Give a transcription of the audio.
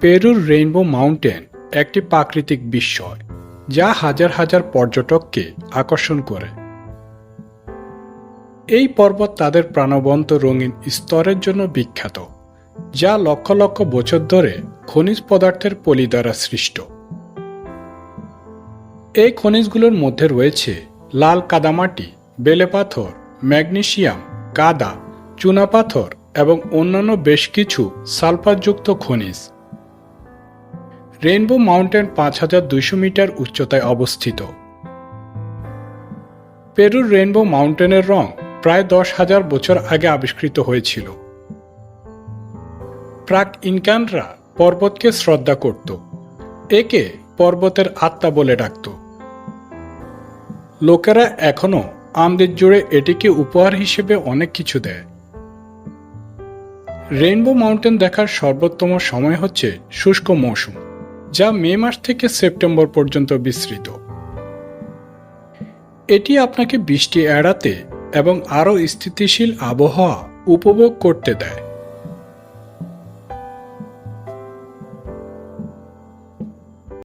পেরুর rainbow mountain একটি প্রাকৃতিক বিস্ময়, যা হাজার হাজার পর্যটককে আকর্ষণ করে। এই পর্বত তাদের প্রাণবন্ত রঙিন স্তরের জন্য বিখ্যাত, যা লক্ষ লক্ষ বছর ধরে খনিজ পদার্থের পলি দ্বারা সৃষ্ট। এই খনিজগুলোর মধ্যে রয়েছে লাল কাদামাটি, বেলে পাথর ম্যাগনেসিয়াম কাদা চুনাপাথর এবং অন্যান্য বেশ কিছু সালফারযুক্ত খনিজ। রেইনবো মাউন্টেন পাঁচ হাজার দুইশো মিটার উচ্চতায় অবস্থিত। পেরুর রেইনবো মাউন্টেনের রং প্রায় দশ হাজার বছর আগে আবিষ্কৃত হয়েছিল। প্রাক ইনকানরা পর্বতকে শ্রদ্ধা করত। একে পর্বতের আত্মা বলে ডাকত। লোকেরা এখনও আমদের জুড়ে এটিকে উপহার হিসেবে অনেক কিছু দেয়। রেইনবো মাউন্টেন দেখার সর্বোত্তম সময় হচ্ছে শুষ্ক মৌসুম। যা মে মাস থেকে সেপ্টেম্বর পর্যন্ত বিস্তৃত। এটি আপনাকে বৃষ্টি এড়াতে এবং আরও স্থিতিশীল আবহাওয়া উপভোগ করতে দেয়।